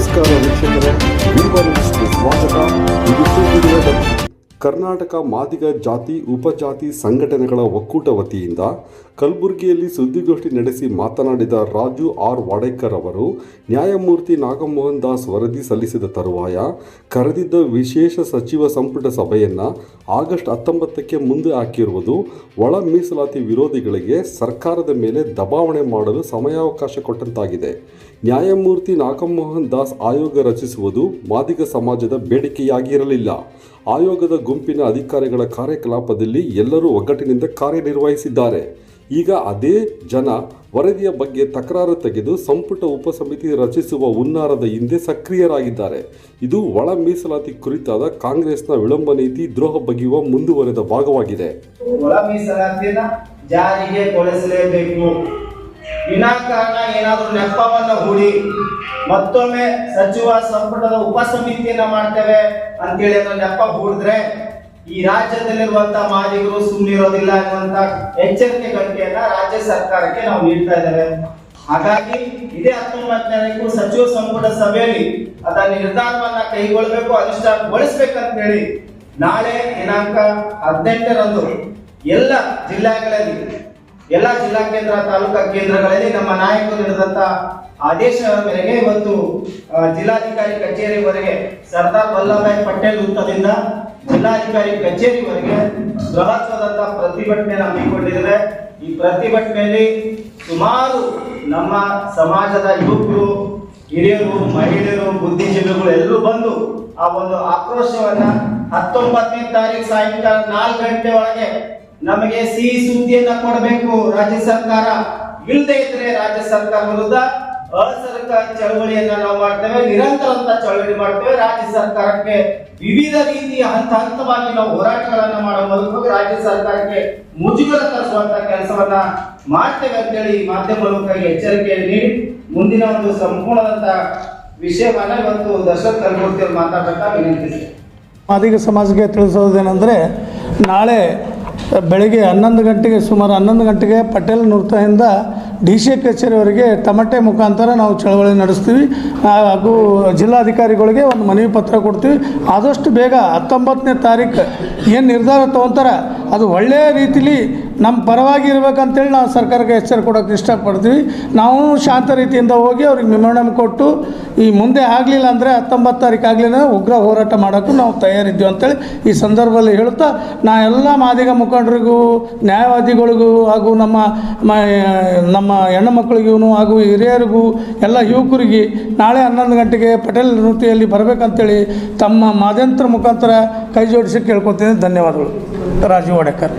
ನಮಸ್ಕಾರ ವೀಕ್ಷಕರೇ ಕರ್ನಾಟಕ ಮಾದಿಗ ಜಾತಿ, ಉಪಜಾತಿ ಸಂಘಟನೆಗಳ ಒಕ್ಕೂಟ ವತಿಯಿಂದ ಕಲಬುರಗಿಯಲ್ಲಿ ಸುದ್ದಿಗೋಷ್ಠಿ ನಡೆಸಿ ಮಾತನಾಡಿದ ರಾಜು ಆರ್ ವಾಡೇಕರ್ ಅವರು, ನ್ಯಾಯಮೂರ್ತಿ ನಾಗಮೋಹನ್ ದಾಸ್ ವರದಿ ಸಲ್ಲಿಸಿದ ತರುವಾಯ ಕರೆದಿದ್ದ ವಿಶೇಷ ಸಚಿವ ಸಂಪುಟ ಸಭೆಯನ್ನು ಆಗಸ್ಟ್ ಹತ್ತೊಂಬತ್ತಕ್ಕೆ ಮುಂದೆ ಹಾಕಿರುವುದು ಒಳ ಮೀಸಲಾತಿ ವಿರೋಧಿಗಳಿಗೆ ಸರ್ಕಾರದ ಮೇಲೆ ದಬಾವಣೆ ಮಾಡಲು ಸಮಯಾವಕಾಶ ಕೊಟ್ಟಂತಾಗಿದೆ. ನ್ಯಾಯಮೂರ್ತಿ ನಾಗಮೋಹನ್ ದಾಸ್ ಆಯೋಗ ರಚಿಸುವುದು ಮಾದಿಗ ಸಮಾಜದ ಬೇಡಿಕೆಯಾಗಿರಲಿಲ್ಲ. ಆಯೋಗದ ಗುಂಪಿನ ಅಧಿಕಾರಿಗಳ ಕಾರ್ಯಕಲಾಪದಲ್ಲಿ ಎಲ್ಲರೂ ಒಗ್ಗಟ್ಟಿನಿಂದ ಕಾರ್ಯನಿರ್ವಹಿಸಿದ್ದಾರೆ. ಈಗ ಅದೇ ಜನ ವರದಿಯ ಬಗ್ಗೆ ತಕರಾರು ತೆಗೆದು ಸಂಪುಟ ಉಪಸಮಿತಿ ರಚಿಸುವ ಹುನ್ನಾರದ ಹಿಂದೆ ಸಕ್ರಿಯರಾಗಿದ್ದಾರೆ. ಇದು ಒಳ ಮೀಸಲಾತಿ ಕುರಿತಾದ ಕಾಂಗ್ರೆಸ್ನ ವಿಳಂಬ ನೀತಿ ದ್ರೋಹ ಬಗೆಯುವ ಮುಂದುವರೆದ ಭಾಗವಾಗಿದೆ. ಒಳ ಜಾರಿಗೆ ವಿನಾಕಾರಣ ಏನಾದರೂ ನೆಪವನ್ನು ಹೂಡಿ ಮತ್ತೊಮ್ಮೆ ಸಚಿವ ಸಂಪುಟದ ಉಪಸಮಿತಿಯನ್ನ ಮಾಡ್ತೇವೆ ಅಂತೇಳಿ ಅದ್ರ ನೆಪ ಹೂಡಿದ್ರೆ ಈ ರಾಜ್ಯದಲ್ಲಿರುವಂತಹ ಮಾದಿಗರು ಸುಮ್ಮನಿರೋದಿಲ್ಲ ಅನ್ನುವಂತ ಎಚ್ಚರಿಕೆ ಗಂಟೆಯನ್ನ ರಾಜ್ಯ ಸರ್ಕಾರಕ್ಕೆ ನಾವು ನೀಡ್ತಾ ಇದ್ದೇವೆ. ಹಾಗಾಗಿ ಇದೇ ಹತ್ತೊಂಬತ್ತನೇ ತಾರೀಕು ಸಚಿವ ಸಂಪುಟ ಸಭೆಯಲ್ಲಿ ಅದರ ನಿರ್ಧಾರವನ್ನ ಕೈಗೊಳ್ಳಬೇಕು ಅನುಷ್ಠಾನಗೊಳಿಸ್ಬೇಕಂತ ಹೇಳಿ ನಾಳೆ ದಿನಾಂಕ ಹದಿನೆಂಟರಂದು ಎಲ್ಲ ಜಿಲ್ಲೆಗಳಲ್ಲಿ ಎಲ್ಲ ಜಿಲ್ಲಾ ಕೇಂದ್ರ, ತಾಲೂಕಾ ಕೇಂದ್ರಗಳಲ್ಲಿ ನಮ್ಮ ನಾಯಕರು ನೀಡಿದಂತ ಆದೇಶದ ಮೇರೆಗೆ ಇವತ್ತು ಜಿಲ್ಲಾಧಿಕಾರಿ ಕಚೇರಿವರೆಗೆ ಸರ್ದಾರ್ ವಲ್ಲಭಾಯ್ ಪಟೇಲ್ ವೃತ್ತದಿಂದ ಜಿಲ್ಲಾಧಿಕಾರಿ ಕಚೇರಿವರೆಗೆ ಬೃಹತ್ವಾದಂತ ಪ್ರತಿಭಟನೆ ಹಮ್ಮಿಕೊಂಡಿದ್ದೇವೆ ಈ ಪ್ರತಿಭಟನೆಯಲ್ಲಿ ಸುಮಾರು ನಮ್ಮ ಸಮಾಜದ ಯುವಕರು, ಹಿರಿಯರು, ಮಹಿಳೆಯರು, ಬುದ್ಧಿಜೀವಿಗಳು ಎಲ್ಲರೂ ಬಂದು ಆ ಒಂದು ಆಕ್ರೋಶವನ್ನ ಹತ್ತೊಂಬತ್ತನೇ ತಾರೀಕು ಸಾಯಂಕಾಲ ನಾಲ್ಕು ಗಂಟೆ ಒಳಗೆ ನಮಗೆ ಸಿಹಿ ಸುದ್ದಿಯನ್ನ ಕೊಡಬೇಕು. ರಾಜ್ಯ ಸರ್ಕಾರ ಇಲ್ಲದೆ ಇದ್ರೆ ರಾಜ್ಯ ಸರ್ಕಾರ ವಿರುದ್ಧ ಅಸರ್ಕಾರ ಚಳವಳಿಯನ್ನ ನಾವು ಮಾಡ್ತೇವೆ ನಿರಂತರಂತ ಚಳವಳಿ ಮಾಡ್ತೇವೆ. ರಾಜ್ಯ ಸರ್ಕಾರಕ್ಕೆ ವಿವಿಧ ರೀತಿಯ ಹಂತ ಹಂತವಾಗಿ ನಾವು ಹೋರಾಟಗಳನ್ನ ಮಾಡುವ ಮೂಲಕ ರಾಜ್ಯ ಸರ್ಕಾರಕ್ಕೆ ಮುಜುಗರ ತರಿಸುವಂತ ಕೆಲಸವನ್ನ ಮಾಡ್ತೇವೆ ಅಂತೇಳಿ ಮಾಧ್ಯಮ ಮೂಲಕ ಎಚ್ಚರಿಕೆಯಲ್ಲಿ ನೀಡಿ, ಮುಂದಿನ ಒಂದು ಸಂಪೂರ್ಣದಂತ ವಿಷಯವನ್ನ ಇವತ್ತು ದಶರಥ್ ಕಲ್ಮೂರ್ತಿಯವರು ಮಾತಾಡ್ತಾ ವಿನಂತಿಸ್ತೇವೆ ಮಾದಿಗ ಸಮಾಜಕ್ಕೆ ತಿಳಿಸೋದೇನೆಂದ್ರೆ, ನಾಳೆ ಬೆಳಿಗ್ಗೆ ಹನ್ನೊಂದು ಗಂಟೆಗೆ ಸುಮಾರು ಹನ್ನೊಂದು ಗಂಟೆಗೆ ಪಟೇಲ್ ನೃತ್ಯದಿಂದ ಡಿ ಸಿ ಕಚೇರಿಯವರಿಗೆ ತಮಟೆ ಮುಖಾಂತರ ನಾವು ಚಳವಳಿ ನಡೆಸ್ತೀವಿ. ಹಾಗೂ ಜಿಲ್ಲಾಧಿಕಾರಿಗಳಿಗೆ ಒಂದು ಮನವಿ ಪತ್ರ ಕೊಡ್ತೀವಿ. ಆದಷ್ಟು ಬೇಗ ಹತ್ತೊಂಬತ್ತನೇ ತಾರೀಕು ಏನು ನಿರ್ಧಾರ ತೊಗೊತಾರೆ, ಅದು ಒಳ್ಳೆಯ ರೀತಿಲಿ ನಮ್ಮ ಪರವಾಗಿ ಇರ್ಬೇಕಂತೇಳಿ ನಾವು ಸರ್ಕಾರಕ್ಕೆ ಎಚ್ಚರ ಕೊಡೋಕ್ಕೆ ಇಷ್ಟಪಡ್ತೀವಿ. ನಾವು ಶಾಂತ ರೀತಿಯಿಂದ ಹೋಗಿ ಅವ್ರಿಗೆ ಮೆಮೊರಂ ಕೊಟ್ಟು, ಈ ಮುಂದೆ ಆಗಲಿಲ್ಲ ಅಂದರೆ ಹತ್ತೊಂಬತ್ತು ತಾರೀಕು ಆಗಲಿಲ್ಲ ಉಗ್ರ ಹೋರಾಟ ಮಾಡೋಕ್ಕೂ ನಾವು ತಯಾರಿದ್ದೀವಿ ಅಂತೇಳಿ ಈ ಸಂದರ್ಭದಲ್ಲಿ ಹೇಳುತ್ತಾ, ನಾ ಎಲ್ಲ ಮಾದಿಗ ಮುಖಂಡರಿಗೂ, ನ್ಯಾಯವಾದಿಗಳಿಗೂ ಹಾಗೂ ನಮ್ಮ ನಮ್ಮ ಹೆಣ್ಣು ಮಕ್ಕಳಿಗೂ ಹಾಗೂ ಹಿರಿಯರಿಗೂ, ಎಲ್ಲ ಯುವಕರಿಗೆ ನಾಳೆ ಹನ್ನೊಂದು ಗಂಟೆಗೆ ಪಟೇಲ್ ನೃತಿಯಲ್ಲಿ ಬರಬೇಕಂತೇಳಿ ತಮ್ಮ ಮಾಧ್ಯಂತರ ಮುಖಾಂತರ ಕೈ ಜೋಡಿಸಿ ಕೇಳ್ಕೊತೀನಿ ಧನ್ಯವಾದಗಳು. ರಾಜೀವ್ ವಡೇಕರ್